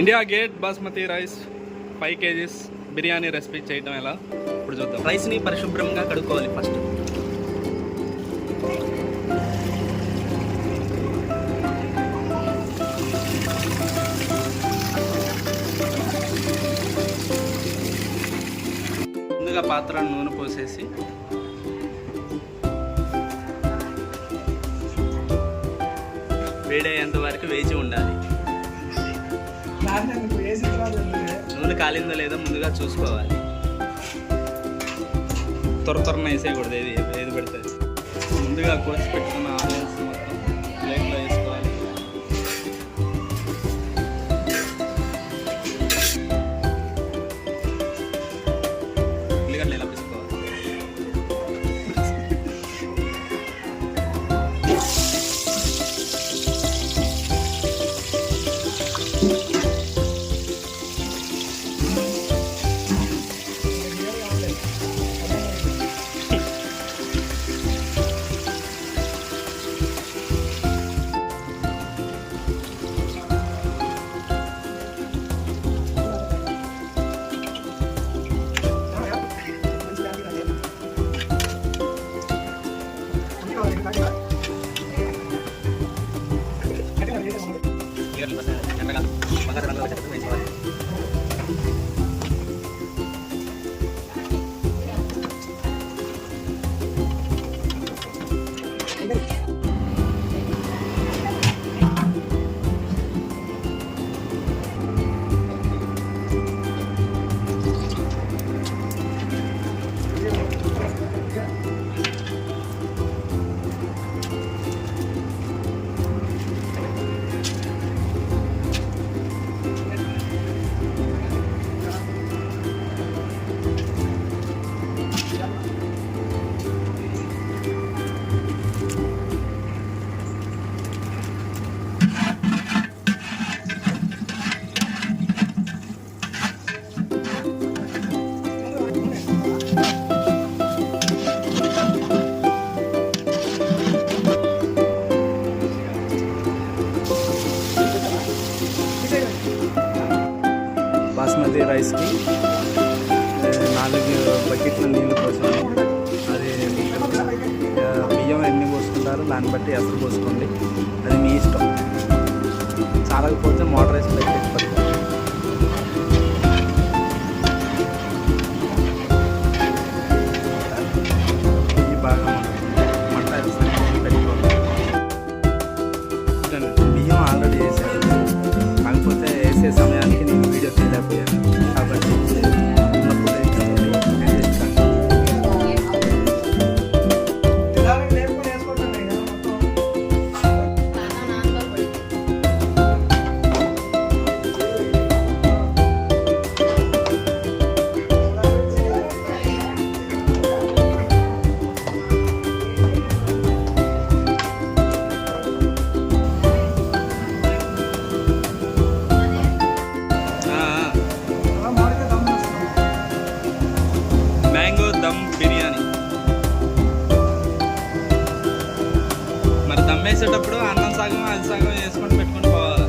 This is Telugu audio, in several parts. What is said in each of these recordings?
India gate basmati rice five KGs biryani recipe చేయటం ఎలా? ఇప్పుడు చూద్దాం. రైస్ని పరిశుభ్రంగా కడుక్కోవాలి ఫస్ట్ ముందుగా పాత్ర నూనె పోసేసి వేడయ్యేంత వరకు వేచి ఉండాలి. నూనె కాలిందో లేదో ముందుగా చూసుకోవాలి. త్వర త్వరన వేసేయకూడదు ఏది ఏది పెడితే ముందుగా కోసి పెట్టుకున్న ఆనియన్స్ మొత్తం ప్లేట్లో వేసుకోవాలి. ఉల్లిగడ్డలు ఇలా పిసుకోవాలి ఉల్లిగడ్డలు రైస్కి నాలుగు బకెట్ల నీళ్ళు పోసాను అది బియ్యం ఎన్ని పోసుకుంటారో దాన్ని బట్టి ఎసరు పోసుకోండి. అది మీ ఇష్టం. చాలకపోతే మోటార్ రైస్ పెట్టి వేసేటప్పుడు అన్నం సగం అది సగం వేసుకొని పెట్టుకొని పోవాలి.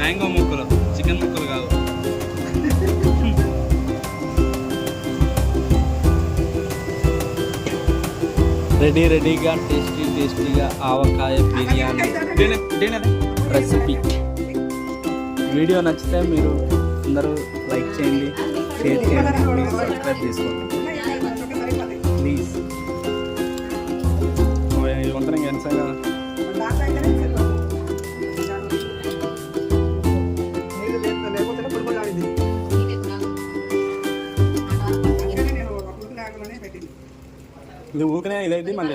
మ్యాంగో ముక్కలు చికెన్ ముక్కలు కాదు. రెడీ రెడీగా టేస్టీ టేస్టీగా ఆవకాయ బిర్యానీ రెసిపీ. వీడియో నచ్చితే మీరు అందరూ లైక్ చేయండి షేర్ చేయండి ప్లీజ్ సబ్స్క్రైబ్ చేసుకోండి. ప్లీజ్ వంతన ఎన్సంగా ఇది ఊకనే ఇదైతే మళ్ళీ.